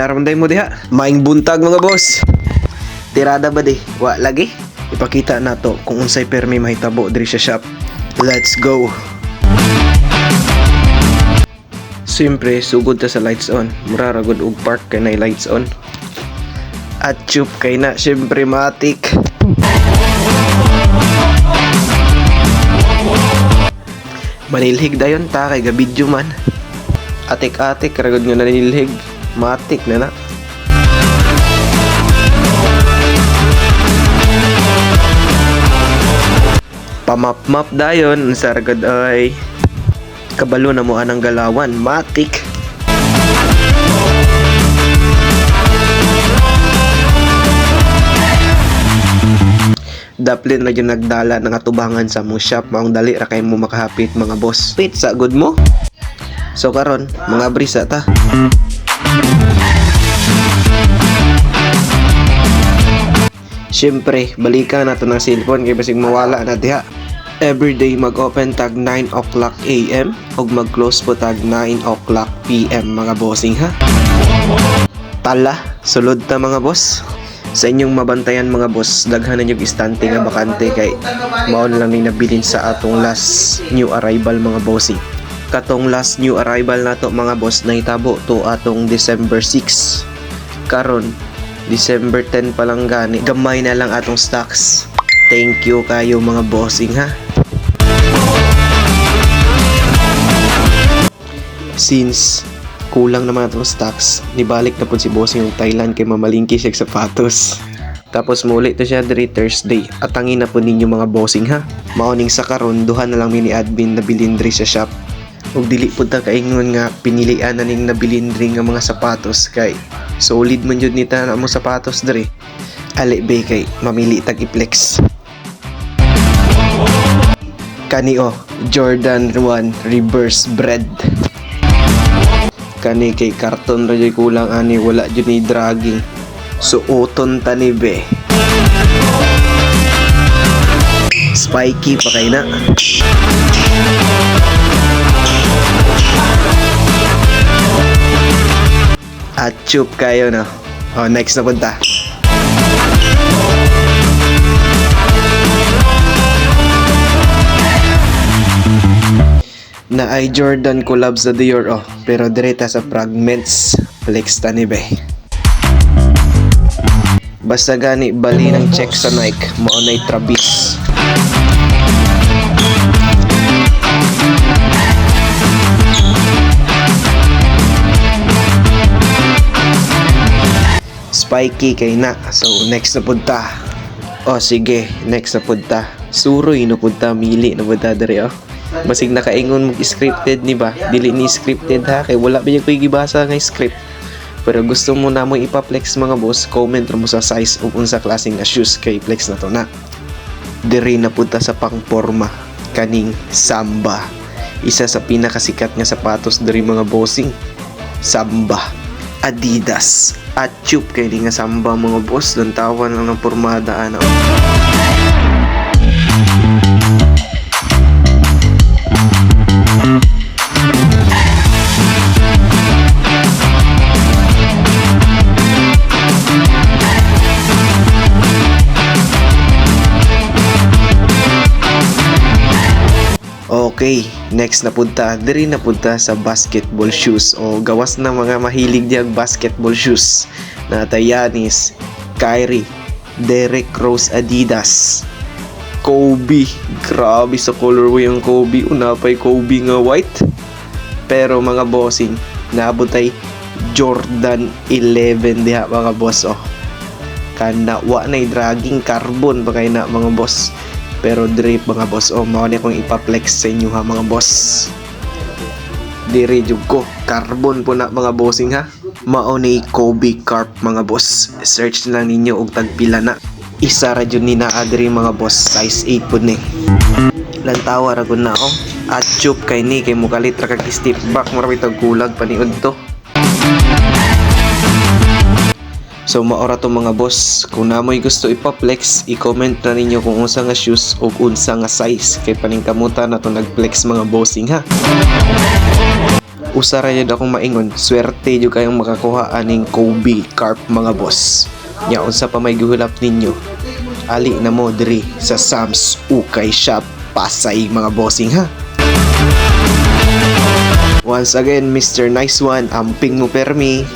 naramday mo diha. Maing buntag mga boss. Tirada ba di? Wa lagi? Ipakita na to kung unsay permi mahitabo diri sa shop. Let's go. Siyempre, sugod ta sa lights on. Mura ra gud og park kay nay lights on. At chup kay na, siyempre matik. Manilhig dayon ta kay gabidyo man. Atik-atik ragod nga nanilhig. Matik na na. Pamap-map dayon sa ragod ay kabalo na mo anang galawan. Matik. Daplin na yung nagdala ng atubangan sa mong shop maong dali ra kay mo makahapit mga boss. Pizza good mo? So karon, mga brisa ta. Siyempre, balikan nato ng cellphone kay basig mawala na diha. Everyday mag-open tag 9 o'clock AM ug mag-close po tag 9 o'clock PM mga bossing ha. Tala, sulod ta mga boss. Sa inyong mabantayan mga boss, daghanan yung istante nga bakante kay maon lang ni nabilin sa atong last new arrival mga bossing. Katong last new arrival nato mga boss na itabo to atong December 6. Karon, December 10 pa lang gani. Gamay na lang atong stocks. Thank you kayo mga bossing ha. Since kulang naman atong stocks, nibalik na po si bossing yung Thailand kay mamalingki siya sa sapatos. Tapos muli to siya diri Thursday at tangin na po ninyo mga bossing ha. Mauning sa karon duha na lang mini admin na bilin diri sa shop. Ug dili pud ta kaingon nga pinilian na ning nabilin diri nga mga sapatos kay solid man jud nita na mo sapatos diri. Ali be kay mamili tag i-flex. Kani oh, Jordan 1 reverse bread. Kani kay karton ra jud kulang ani wala jud ni dragging. Suoton ta ni be. Spiky pa kay na. At chup kayo no. Oh, next na punta. na ay Jordan collab sa Dior oh pero direta sa fragments flex tani be basta gani bali ng check sa Nike mao nay Travis spiky kay na so next na punta oh sige next na punta suroy na punta mili na punta dere oh Basig nakaingon mo scripted ni ba? Dili ni scripted ha kay wala ba yung ko'y gibasa nga script. Pero gusto mo na mo ipaplex mga boss, comment mo sa size ug unsa klaseng nga shoes kay flex na to na. Diri na punta sa pangporma kaning Samba. Isa sa pinakasikat nga sapatos diri mga bossing. Samba. Adidas. At tube kay nga Samba mga boss, don tawan lang ng pormada ano. Okay, next na punta, diri na punta sa basketball shoes. O gawas na mga mahilig diyang basketball shoes. Na Yanis, Kyrie, Derek Rose Adidas, Kobe, grabe sa colorway ang Kobe, unapay Kobe nga white. Pero mga bossing, naabot ay Jordan 11 diha mga boss oh. Kana wa na dragging carbon pa na mga boss pero drip mga boss o mao ni akong ipaplex sa inyo ha mga boss. Dire jud ko. Carbon po na mga bossing ha. Mao ni Kobe Carp mga boss. Search na ninyo og tagpila na. Isa ra jud ni naa diri mga boss. Size 8 pud ni. Lantawa ra gud na oh. At kay ni kay mukalit ra kag step back. Marami tag kulag paniud to So maora to mga boss, kung namoy gusto ipaplex, i-comment na ninyo kung unsa nga shoes o unsa nga size kay paningkamutan na to nagflex mga bossing ha. Usara yun akong maingon, swerte yun kayong makakuha aning Kobe Carp mga boss. Nya unsa pa may gihulap ninyo. Ali na mo diri sa Sam's Ukay Shop Pasay mga bossing ha. Once again, Mr. Nice One, amping mo permi.